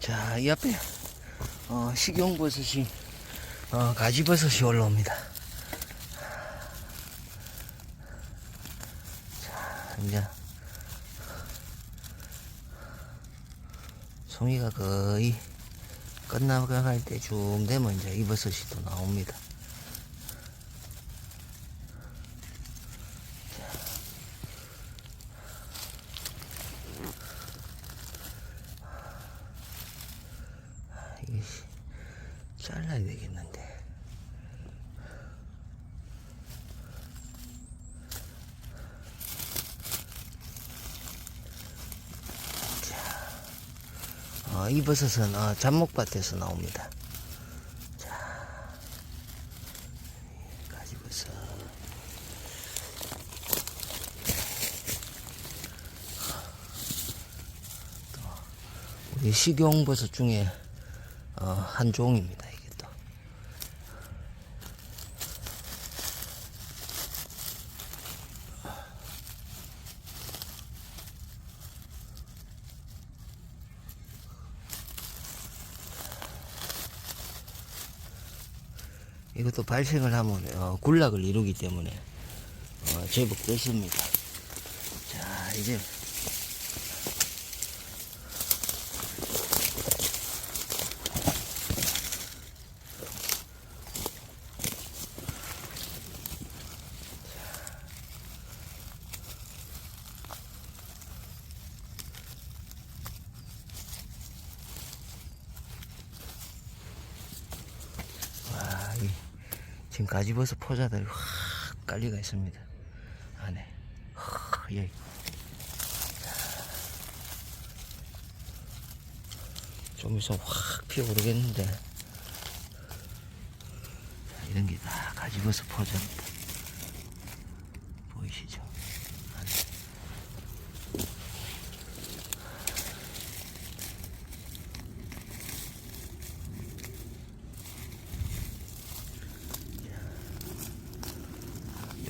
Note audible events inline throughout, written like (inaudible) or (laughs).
자, 이 앞에 어, 식용버섯이 어, 가지버섯이 올라옵니다. 자, 이제 송이가 거의 끝나갈 때쯤 되면 이제 이 버섯이 또 나옵니다. 잘라야 되겠는데. 자, 어, 이 버섯은 어, 잡목밭에서 나옵니다. 우리 식용버섯 중에 어, 한 종입니다. 이것도 발생을 하면 어, 군락을 이루기 때문에 어, 제법 끓습니다. 자 이제 와, 이, 지금 가지버섯 포자들이 확 깔리가 있습니다. 안에. 확, 여기. 좀 있으면 확 피어오르겠는데. 자, 이런 게 다 가지버섯 포자입니다. 보이시죠? 안에.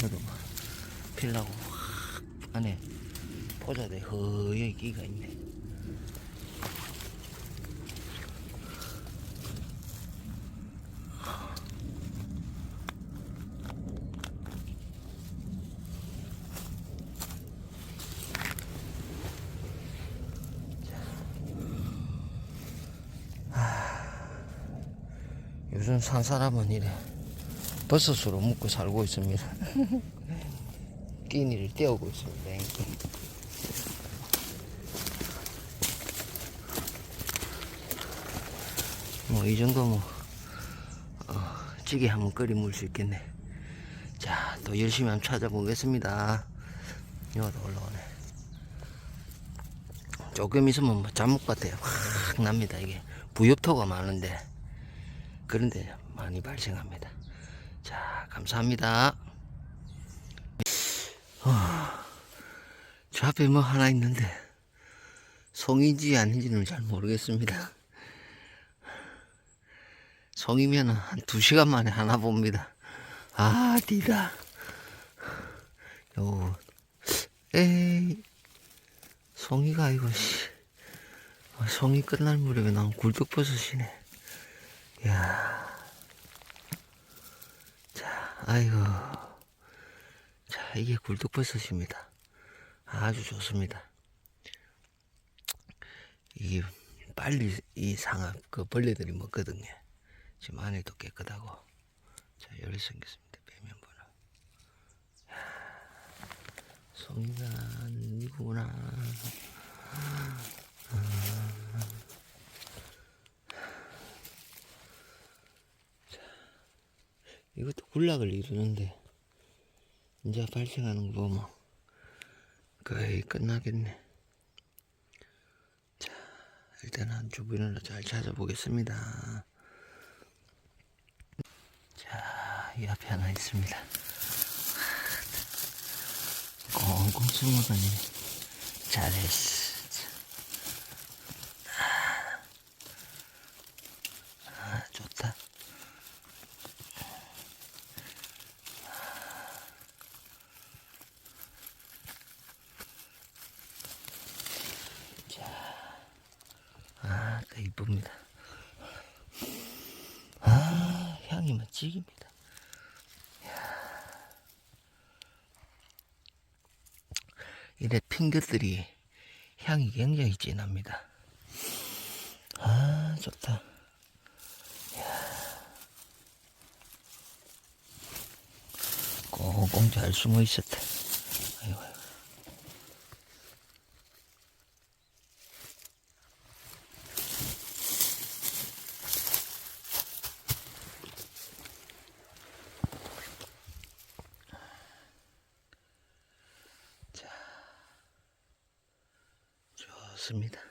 저도 필라고 확 안에 포자대 허옇게 끼가 있네. 요즘 산 사람은 이래 버섯으로 먹고 살고 있습니다. (laughs) 끼니를 떼우고 있습니다. 뭐이 정도 뭐 어, 찌개 한번 끓여 먹을 수 있겠네. 자, 또 열심히 한번 찾아보겠습니다. 이거도 올라오네. 조금 있으면 뭐 잡목밭에 확 납니다. 이게 부엽토가 많은데 그런데 많이 발생합니다. 자, 감사합니다. 어, 저 앞에 뭐 하나 있는데 송이지 아닌지는 잘 모르겠습니다. 송이면 한 두 시간 만에 하나 봅니다. 아, 디다. 요, 에이, 송이가 아니고, 씨. 아, 송이 끝날 무렵에 나온 굴뚝버섯이네. 이야. 자, 아이고. 자, 이게 굴뚝버섯입니다. 아주 좋습니다. 이게 빨리 이 상합 그 벌레들이 먹거든요. 지금 안에도 깨끗하고. 자, 열이 생겼습니다. 배면 보는. 송이가 아니구나. 이것도 군락을 이루는데 이제 발생하는 거 보면 거의 끝나겠네. 자, 일단은 주변으로 잘 찾아보겠습니다. 자, 이 앞에 하나 있습니다. 꽁꽁 숨어다니 잘했어. 아, 좋다. 아, 이 이쁩니다. 아, 향이 멋지깁니다. 이래 핀 것들이 향이 굉장히 진합니다. 아, 좋다. 꽁꽁 잘 숨어 있었다. 아이고, 아이고. 좋습니다.